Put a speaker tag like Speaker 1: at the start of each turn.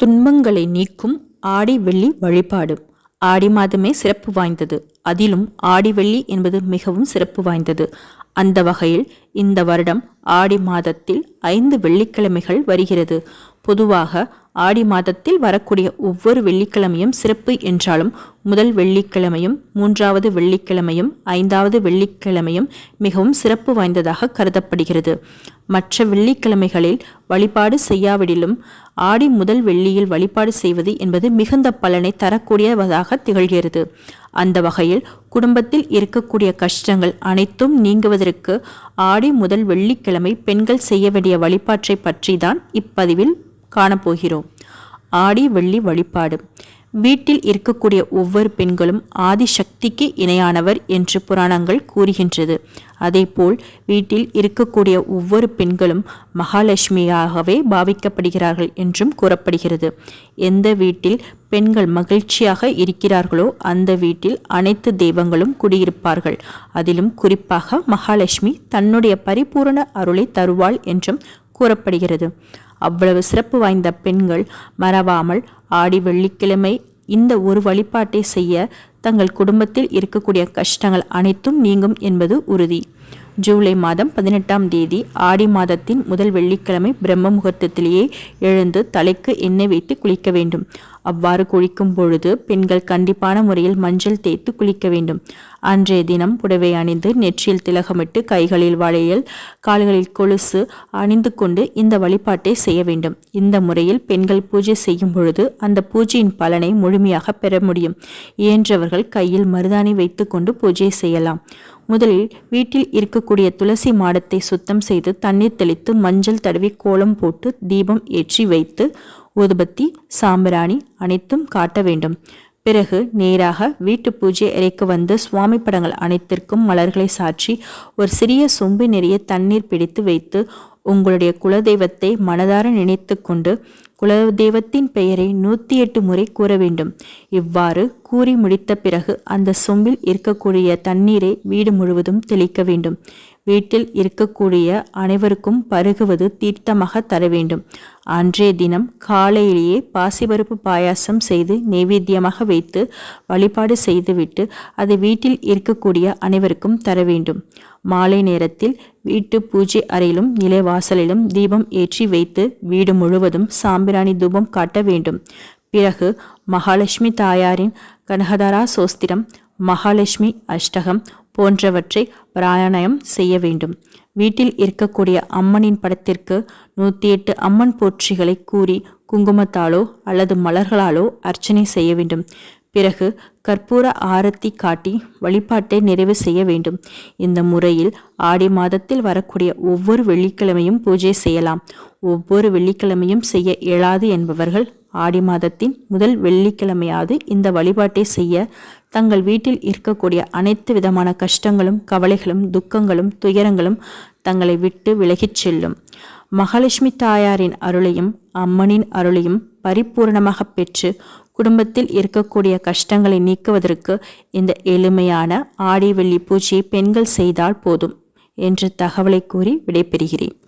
Speaker 1: துன்பங்களை நீக்கும் ஆடி வெள்ளி வழிபாடு. ஆடி மாதமே சிறப்பு வாய்ந்தது. அதிலும் ஆடி வெள்ளி என்பது மிகவும் சிறப்பு வாய்ந்தது. அந்த வகையில் இந்த வருடம் ஆடி மாதத்தில் ஐந்து வெள்ளிக்கிழமைகள் வருகிறது. பொதுவாக ஆடி மாதத்தில் வரக்கூடிய ஒவ்வொரு வெள்ளிக்கிழமையும் சிறப்பு என்றாலும் முதல் வெள்ளிக்கிழமையும் மூன்றாவது வெள்ளிக்கிழமையும் ஐந்தாவது வெள்ளிக்கிழமையும் மிகவும் சிறப்பு வாய்ந்ததாக கருதப்படுகிறது. மற்ற வெள்ளிக்கிழமைகளில் வழிபாடு செய்யாவிடிலும் ஆடி முதல் வெள்ளியில் வழிபாடு செய்வது என்பது மிகுந்த பலனை தரக்கூடியதாக திகழ்கிறது. அந்த வகையில் குடும்பத்தில் இருக்கக்கூடிய கஷ்டங்கள் அனைத்தும் நீங்குவதற்கு ஆடி முதல் வெள்ளிக்கிழமை பெண்கள் செய்ய வேண்டிய வழிபாற்றை பற்றி தான் இப்பதிவில் காணப்போகிறோம். ஆடி வெள்ளி வழிபாடு. வீட்டில் இருக்கக்கூடிய ஒவ்வொரு பெண்களும் ஆதிசக்திக்கு இணையானவர் என்று புராணங்கள் கூறுகின்றது. அதேபோல் வீட்டில் இருக்கக்கூடிய ஒவ்வொரு பெண்களும் மகாலட்சுமியாகவே பாவிக்கப்படுகிறார்கள் என்றும் கூறப்படுகிறது. எந்த வீட்டில் பெண்கள் மகிழ்ச்சியாக இருக்கிறார்களோ அந்த வீட்டில் அனைத்து தெய்வங்களும் குடியிருப்பார்கள். அதிலும் குறிப்பாக மகாலட்சுமி தன்னுடைய பரிபூரண அருளை தருவாள் என்றும் கூறப்படுகிறது. அவ்வளவு சிறப்பு வாய்ந்த பெண்கள் மறவாமல் ஆடி வெள்ளிக்கிழமை இந்த ஒரு வழிபாட்டை செய்ய தங்கள் குடும்பத்தில் இருக்கக்கூடிய கஷ்டங்கள் அனைத்தும் நீங்கும் என்பது உறுதி. ஜூலை மாதம் பதினெட்டாம் தேதி ஆடி மாதத்தின் முதல் வெள்ளிக்கிழமை பிரம்ம முகூர்த்தத்திலேயே எழுந்து தலைக்கு எண்ணெய் வைத்து குளிக்க வேண்டும். அவ்வாறு குளிக்கும் பொழுது பெண்கள் கண்டிப்பான முறையில் மஞ்சள் தேய்த்து குளிக்க வேண்டும். அன்றைய தினம் புடவை அணிந்து நெற்றியில் திலகமிட்டு கைகளில் வளையல் கால்களில் கொலுசு அணிந்து கொண்டு இந்த வழிபாட்டை செய்ய வேண்டும். இந்த முறையில் பெண்கள் பூஜை செய்யும் பொழுது அந்த பூஜையின் பலனை முழுமையாக பெற முடியும். இயன்றவர்கள் கையில் மருதாணி வைத்துக்கொண்டு பூஜை செய்யலாம். முதலில் வீட்டில் இருக்கக்கூடிய துளசி மாடத்தை சுத்தம் செய்து தண்ணீர் தெளித்து மஞ்சள் தடவி கோலம் போட்டு தீபம் ஏற்றி வைத்து ஊதுபத்தி சாம்பிராணி அனைத்தும் காட்ட வேண்டும். பிறகு நேராக வீட்டு பூஜை அறைக்கு வந்து சுவாமி படங்கள் அனைத்திற்கும் மலர்களை சாற்றி ஒரு சிறிய சொம்பு நிறைய தண்ணீர் பிடித்து வைத்து உங்களுடைய குலதெய்வத்தை மனதார நினைத்து கொண்டு குலதெய்வத்தின் பெயரை நூற்றி எட்டு முறை கூற வேண்டும். இவ்வாறு கூறி முடித்த பிறகு அந்த சொம்பில் இருக்கக்கூடிய தண்ணீரை வீடு முழுவதும் தெளிக்க வேண்டும். வீட்டில் இருக்கக்கூடிய அனைவருக்கும் பருகுவது தீர்த்தமாக தர வேண்டும். அன்றைய தினம் காலையிலேயே பாசிபருப்பு பாயாசம் செய்து நைவேத்தியமாக வைத்து வழிபாடு செய்துவிட்டு அதை வீட்டில் இருக்கக்கூடிய அனைவருக்கும் தர வேண்டும். மாலை நேரத்தில் வீட்டு பூஜை அறையிலும் நிலைவாசலிலும் தீபம் ஏற்றி வைத்து வீடு முழுவதும் சாம்பிராணி தூபம் காட்ட வேண்டும். பிறகு மகாலட்சுமி தாயாரின் கனகதாரா சோஸ்திரம் மகாலட்சுமி அஷ்டகம் போன்றவற்றை பிராணயம் செய்ய வேண்டும். வீட்டில் இருக்கக்கூடிய அம்மனின் படத்திற்கு நூற்றி எட்டு அம்மன் போற்றிகளை கூறி குங்குமத்தாலோ அல்லது மலர்களாலோ அர்ச்சனை செய்ய வேண்டும். பிறகு கற்பூர ஆரத்தி காட்டி வழிபாட்டை நிறைவு செய்ய வேண்டும். இந்த முறையில் ஆடி மாதத்தில் வரக்கூடிய ஒவ்வொரு வெள்ளிக்கிழமையும் பூஜை செய்யலாம். ஒவ்வொரு வெள்ளிக்கிழமையும் செய்ய இயலாது என்பவர்கள் ஆடி மாதத்தின் முதல் வெள்ளிக்கிழமையாவது இந்த வழிபாட்டை செய்ய தங்கள் வீட்டில் இருக்கக்கூடிய அனைத்து விதமான கஷ்டங்களும் கவலைகளும் துக்கங்களும் துயரங்களும் தங்களை விட்டு விலகிச் செல்லும். மகாலட்சுமி தாயாரின் அருளையும் அம்மனின் அருளையும் பரிபூர்ணமாக பெற்று குடும்பத்தில் இருக்கக்கூடிய கஷ்டங்களை நீக்குவதற்கு இந்த எளிமையான ஆடி வெள்ளி பூஜையை பெண்கள் செய்தால் போதும் என்று தகவலை கூறி விடைபெறுகிறேன்.